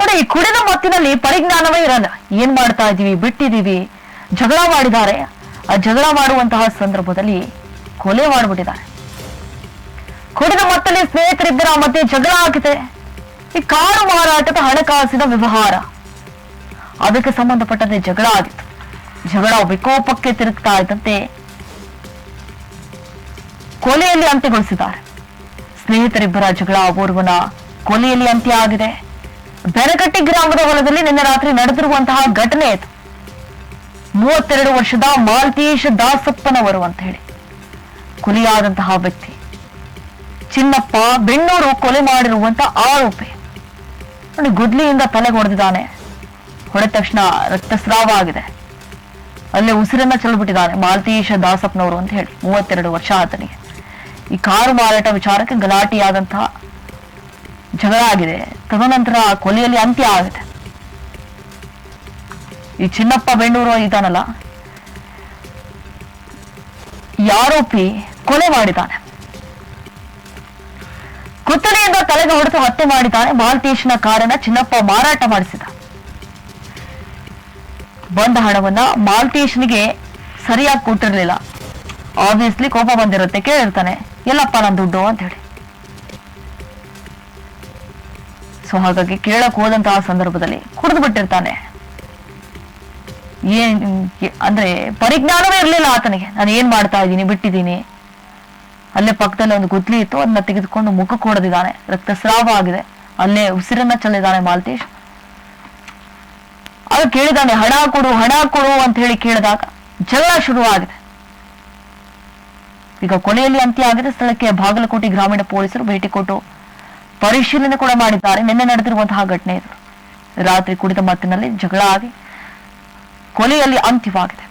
ನೋಡಿ, ಈ ಕುಡಿದ ಮತ್ತಿನಲ್ಲಿ ಪರಿಜ್ಞಾನವೇ ಇರಲ್ಲ. ಏನ್ ಮಾಡ್ತಾ ಇದೀವಿ? ಬಿಟ್ಟಿದೀವಿ. ಜಗಳ ಮಾಡಿದ್ದಾರೆ. ಆ ಜಗಳ ಮಾಡುವಂತಹ ಸಂದರ್ಭದಲ್ಲಿ ಕೊಲೆ ಮಾಡಿಬಿಟ್ಟಿದ್ದಾರೆ. ಕುಡಿದ ಮತ್ತಲ್ಲಿ ಸ್ನೇಹಿತರಿಬ್ಬರ ಮಧ್ಯೆ ಜಗಳ ಆಗಿದೆ. ಈ ಕಾರು ಮಾರಾಟದ ಹಣಕಾಸಿನ ವ್ಯವಹಾರ. ಅದಕ್ಕೆ ಸಂಬಂಧಪಟ್ಟಂತೆ ಜಗಳ ಆಗಿತ್ತು. ಜಗಳ ವಿಕೋಪಕ್ಕೆ ತಿರುಗ್ತಾ ಇದ್ದಂತೆ ಕೊಲೆಯಲ್ಲಿ ಅಂತ್ಯಗೊಳಿಸಿದ್ದಾರೆ. ಸ್ನೇಹಿತರಿಬ್ಬರ ಜಗಳ ಓರ್ವನ ಕೊಲೆಯಲ್ಲಿ ಅಂತ್ಯ ಆಗಿದೆ. ಬೆರಗಟ್ಟಿ ಗ್ರಾಮದ ಹೊಲದಲ್ಲಿ ನಿನ್ನೆ ರಾತ್ರಿ ನಡೆದಿರುವಂತಹ ಘಟನೆ ಇದು. ಮೂವತ್ತೆರಡು ವರ್ಷದ ಮಾಲ್ತೇಶ್ ದಾಸಪ್ಪನವರು ಅಂತ ಹೇಳಿ. ಕೊಲೆಯಾದಂತಹ ವ್ಯಕ್ತಿ. ಚಿನ್ನಪ್ಪ ಬೆಣ್ಣೂರು ಕೊಲೆ ಮಾಡಿರುವಂತ ಆರೋಪಿ. ನೋಡಿ, ಗುದ್ಲಿಯಿಂದ ತಲೆ ಹೊಡೆದಿದ್ದಾನೆ ಹೊಡೆದ ತಕ್ಷಣ ರಕ್ತಸ್ರಾವ ಆಗಿದೆ. ಅಲ್ಲೇ ಉಸಿರನ್ನ ಚೆಲ್ಬಿಟ್ಟಿದ್ದಾನೆ ಮಾಲ್ತೀಶ ದಾಸಪ್ಪನವರು ಅಂತ ಹೇಳಿ. ಮೂವತ್ತೆರಡು ವರ್ಷ ಆತನಿಗೆ. ಈ ಕಾರು ಮಾರಾಟ ವಿಚಾರಕ್ಕೆ ಗಲಾಟೆಯಾದಂತಹ ಜಗಳ ಆಗಿದೆ. ತದನಂತರ ಕೊಲೆಯಲ್ಲಿ ಅಂತ್ಯ ಆಗುತ್ತೆ. ಈ ಚಿನ್ನಪ್ಪ ಬೆಂಡೂರು ಇದ್ದಾನಲ್ಲ ಈ ಆರೋಪಿ ಕೊಲೆ ಮಾಡಿದ್ದಾನೆ. ಕುತ್ತಲೆಯಿಂದ ತಲೆಗೆ ಹೊಡೆದು ಹತ್ಯೆ ಮಾಡಿದ್ದಾನೆ ಮಾಲ್ತೇಶನ ಕಾರನ್ನ ಚಿನ್ನಪ್ಪ ಮಾರಾಟ ಮಾಡಿಸಿದ. ಬಂದ ಹಣವನ್ನ ಮಾಲ್ತೇಶ್ನಿಗೆ ಸರಿಯಾಗಿ ಕೊಟ್ಟಿರ್ಲಿಲ್ಲ. ಆಬ್ವಿಯಸ್ಲಿ ಕೋಪ ಬಂದಿರುತ್ತೆ, ಕೇಳಿರ್ತಾನೆ, ಎಲ್ಲಪ್ಪ ನನ್ನ ದುಡ್ಡು ಅಂತ ಹೇಳಿ. ಸೊ ಹಾಗಾಗಿ ಕೇಳಕ್ ಹೋದಂತಹ ಸಂದರ್ಭದಲ್ಲಿ ಕುಡಿದು ಬಿಟ್ಟಿರ್ತಾನೆ. ಏನ್, ಅಂದ್ರೆ ಪರಿಜ್ಞಾನವೇ ಇರಲಿಲ್ಲ ಆತನಿಗೆ. ನಾನು ಏನ್ ಮಾಡ್ತಾ ಇದ್ದೀನಿ, ಬಿಟ್ಟಿದ್ದೀನಿ. ಅಲ್ಲೇ ಪಕ್ಕದಲ್ಲಿ ಒಂದು ಗುದ್ಲಿ ಇತ್ತು ಅದನ್ನ ತೆಗೆದುಕೊಂಡು ಮುಖ ಕೊಡದಿದ್ದಾನೆ ರಕ್ತಸ್ರಾವ ಆಗಿದೆ. ಅಲ್ಲೇ ಉಸಿರನ್ನ ಚೆಲ್ಲಿದ್ದಾನೆ ಮಾಲ್ತೇಶ್. ಅದು ಕೇಳಿದಾನೆ, ಹಣ ಕೊಡು ಹಣ ಕೊಡು ಅಂತ ಹೇಳಿ ಕೇಳಿದಾಗ ಜಗಳ ಆಗಿದೆ ಈಗ ಕೊನೆಯಲ್ಲಿ ಅಂತ್ಯ ಆಗಿದೆ. ಸ್ಥಳಕ್ಕೆ ಬಾಗಲಕೋಟೆ ಗ್ರಾಮೀಣ ಪೊಲೀಸರು ಭೇಟಿ ಕೊಟ್ಟು ಪರಿಶೀಲನೆ ಕೂಡ ಮಾಡಿದ್ದಾರೆ. ನಿನ್ನೆ ನಡೆದಿರುವಂತಹ ಘಟನೆ ಇದು. ರಾತ್ರಿ ಕುಡಿದ ಮತ್ತಿನಲ್ಲಿ ಜಗಳ ಆಗಿ ಕೊಲೆಯಲ್ಲಿ ಅಂತ್ಯವಾಗಿದೆ.